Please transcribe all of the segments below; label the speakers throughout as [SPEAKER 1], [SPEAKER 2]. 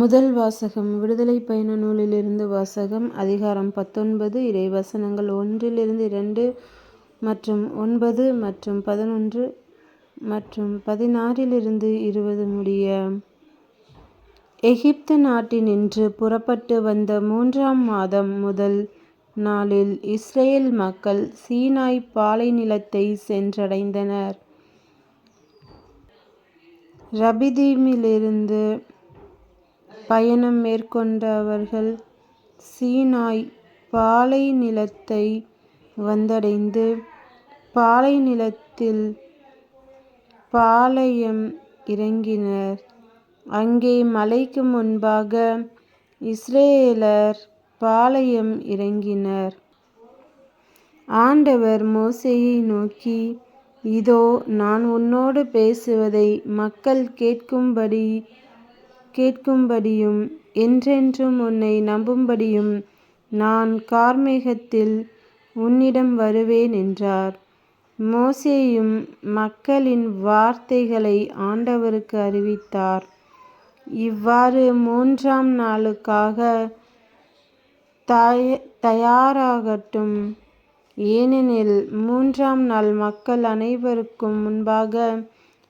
[SPEAKER 1] முதல் வாசகம் விடுதலை பயண நூலிலிருந்து வாசகம் அதிகாரம் பத்தொன்பது இறைவசனங்கள் ஒன்றிலிருந்து இரண்டு மற்றும் ஒன்பது மற்றும் பதினொன்று மற்றும் பதினாறிலிருந்து இருபது முடிய. எகிப்து நாட்டினின்று புறப்பட்டு வந்த மூன்றாம் மாதம் முதல் நாளில் இஸ்ரேல் மக்கள் சீனாய் பாலைநிலத்தைச் சென்றடைந்தனர். ரபிதீமிலிருந்து பயணம் மேற்கொண்ட அவர்கள் சீனாய் பாலைநிலத்தை வந்தடைந்து பாலைநிலத்தில் பாளையம் இறங்கினர். அங்கே மலைக்கு முன்பாக இஸ்ரயேலர் பாளையம் இறங்கினர். ஆண்டவர் மோசேயை நோக்கி இதோ. நான் உன்னோடு பேசுவதை மக்கள் கேட்கும்படி கேட்கும்படியும் என்றென்றும் உன்னை நம்பும்படியும் நான் கார்மேகத்தில் உன்னிடம் வருவேன் என்றார். மோசேயும் மக்களின் வார்த்தைகளை ஆண்டவருக்கு அறிவித்தார். இவ்வாறு மூன்றாம் நாளுக்காக தய தயாராகட்டும். ஏனெனில் மூன்றாம் நாள் மக்கள் அனைவருக்கும் முன்பாக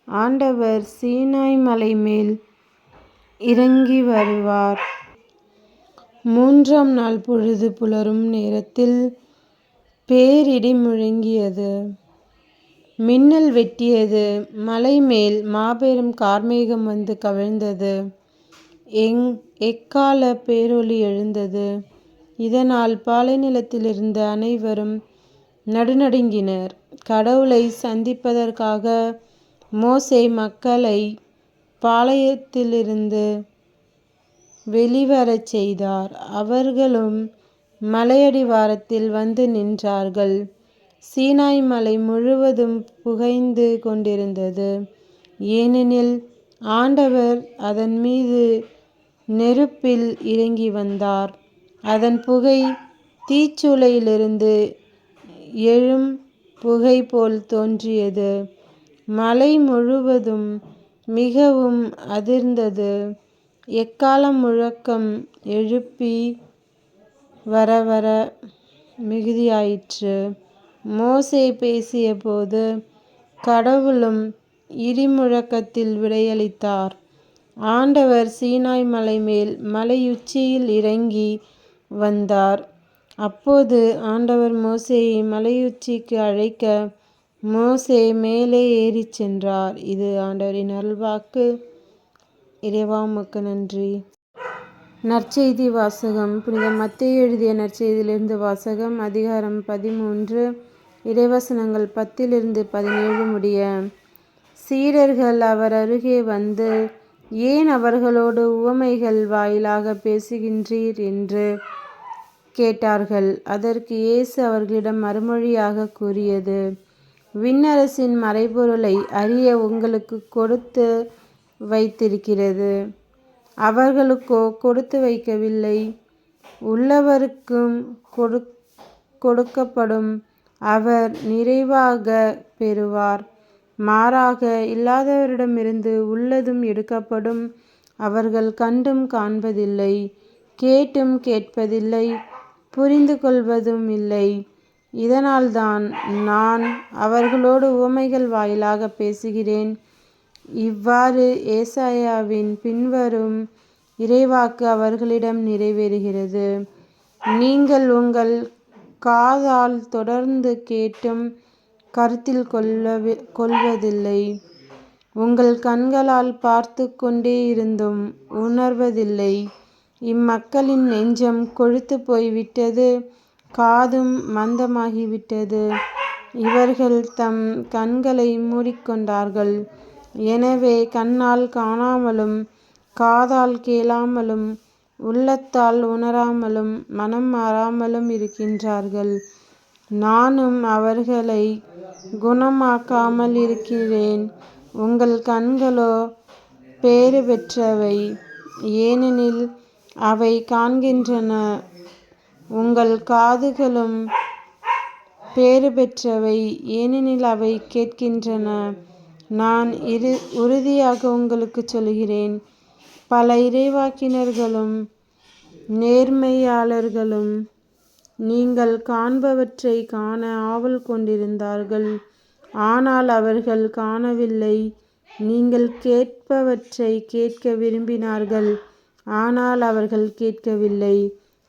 [SPEAKER 1] ஆண்டவர் சீனாய் மலை மேல் இறங்கி வருவார். மூன்றாம் நாள் பொழுது புலரும் நேரத்தில் பேரிடி முழங்கியது. மின்னல் வெட்டியது. மலை மேல் மாபெரும் கார்மேகம் வந்து கவிழ்ந்தது. எங் எக்கால பேரொலி எழுந்தது. இதனால் பாலைநிலத்திலிருந்த அனைவரும் நடுநடுங்கினர். கடவுளை சந்திப்பதற்காக மோசே மக்களை பாளையத்திலிருந்து வெளிவரச் செய்தார். அவர்களும் மலையடிவாரத்தில் வந்து நின்றார்கள். சீனாய் மலை முழுவதும் புகைந்து கொண்டிருந்தது. ஏனெனில் ஆண்டவர் அதன் மீது நெருப்பில் இறங்கி வந்தார். அதன் புகை தீச்சூளையிலிருந்து எழும் புகை போல் தோன்றியது. மலை முழுவதும் மிகவும் அதிர்ந்தது. எக்காள முழக்கம் எழுப்பி வரவர மிகுதியாயிற்று. மோசே பேசியபோது கடவுளும் இடிமுழக்கத்தில் விடையளித்தார். ஆண்டவர் சீனாய் மலைமேல் மலையுச்சியில் இறங்கி வந்தார். அப்போது ஆண்டவர் மோசேயை மலையுச்சிக்கு அழைக்க மோசே மேலே ஏறிச் சென்றார். இது ஆண்டவரின் அருள்வாக்கு. இறைவா உமக்கு நன்றி. நற்செய்தி வாசகம் புனித மத்திய எழுதிய நற்செய்தியிலிருந்து வாசகம் அதிகாரம் பதிமூன்று இறைவசனங்கள் பத்திலிருந்து பதினேழு முடிய. சீடர்கள் அவர் அருகே வந்து ஏன் அவர்களோடு உவமைகள் வாயிலாக பேசுகின்றீர்? என்று கேட்டார்கள். அதற்கு இயேசு அவர்களிடம் மறுமொழியாக கூறியது விண்ணரசின் மறைபொருளை அறிய உங்களுக்கு கொடுத்து வைத்திருக்கிறது. அவர்களுக்கோ கொடுத்து வைக்கவில்லை. உள்ளவருக்கும் கொடு கொடுக்கப்படும் அவர் நிறைவாக பெறுவார். மாறாக இல்லாதவரிடமிருந்து உள்ளதும் எடுக்கப்படும். அவர்கள் கண்டும் காண்பதில்லை கேட்டும் கேட்பதில்லை புரிந்து கொள்வதும் இல்லை இதனால்தான் நான் அவர்களோடு உவமைகள் வாயிலாக பேசுகிறேன். இவ்வாறு ஏசாயாவின் பின்வரும் இறைவாக்கு அவர்களிடம் நிறைவேறுகிறது நீங்கள் உங்கள் காதால் தொடர்ந்து கேட்டும் கருத்தில் கொள்வதில்லை உங்கள் கண்களால் பார்த்து கொண்டே இருந்தும் உணர்வதில்லை. இம்மக்களின் நெஞ்சம் கொழுத்து போய்விட்டது காதும் மந்தமாகிவிட்டது. இவர்கள் தம் கண்களை மூடிக்கொண்டார்கள். எனவே கண்ணால் காணாமலும் காதால் கேளாமலும் உள்ளத்தால் உணராமலும் மனம் மாறாமலும் இருக்கின்றார்கள். நானும் அவர்களை குணமாக்காமல் இருக்கிறேன். உங்கள் கண்களோ பேறுபெற்றவை ஏனெனில் அவை காண்கின்றன. உங்கள் காதுகளும் பேறு பெற்றவை ஏனெனில் அவை கேட்கின்றன. நான் இரு உறுதியாக உங்களுக்குச் சொல்கிறேன். பல இறைவாக்கினர்களும் நேர்மையாளர்களும் நீங்கள் காண்பவற்றை காண ஆவல் கொண்டிருந்தார்கள். ஆனால் அவர்கள் காணவில்லை. நீங்கள் கேட்பவற்றை கேட்க விரும்பினார்கள். ஆனால் அவர்கள் கேட்கவில்லை.